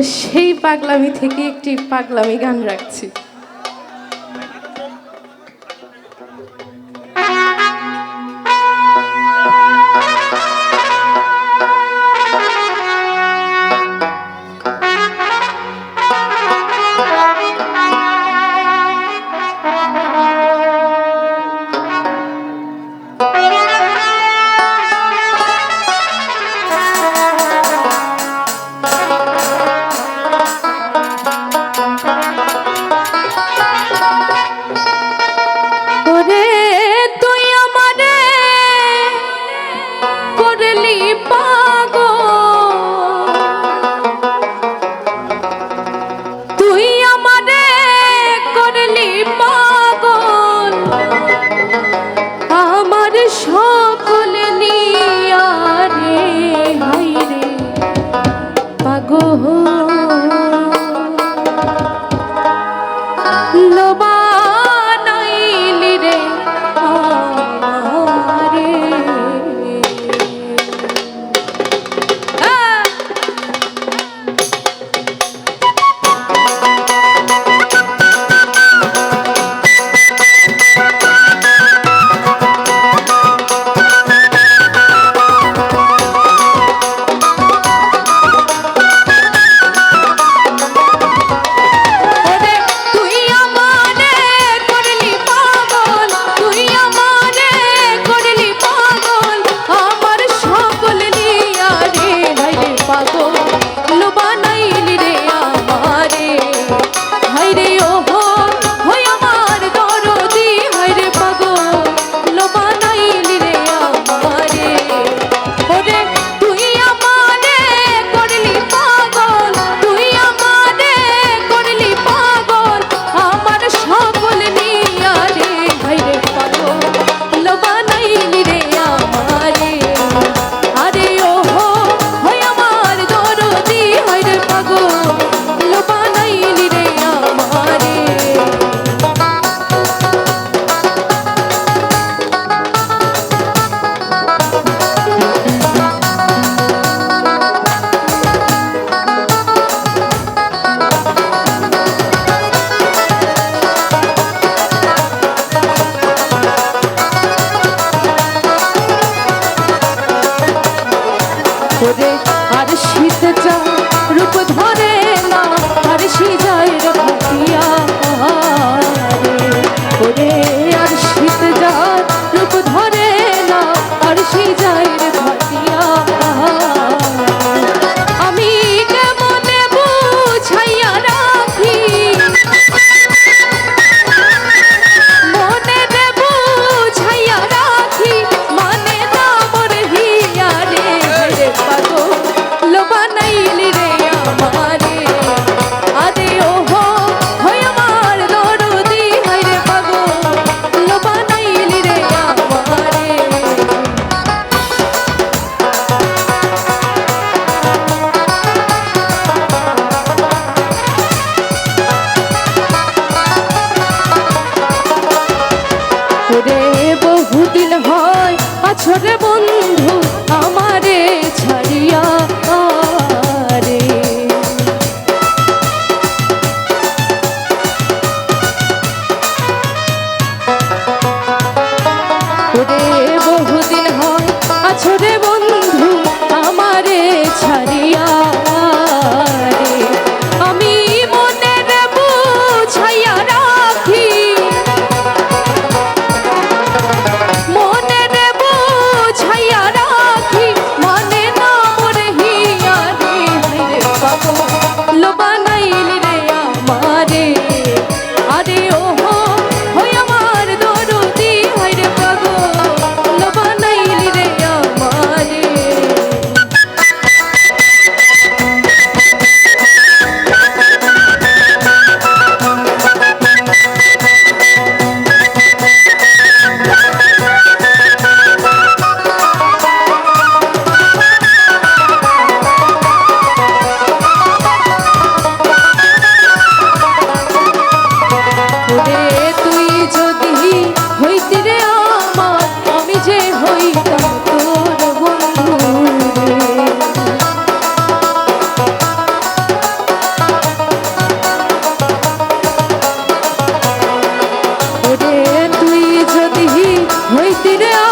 তো সেই পাগলামি থেকে একটি পাগলামি গান রাখছি। করলি পাগ তুই আমারে করলি পাগল? আমার সব করে আর শীতটা বছরে হইতি রে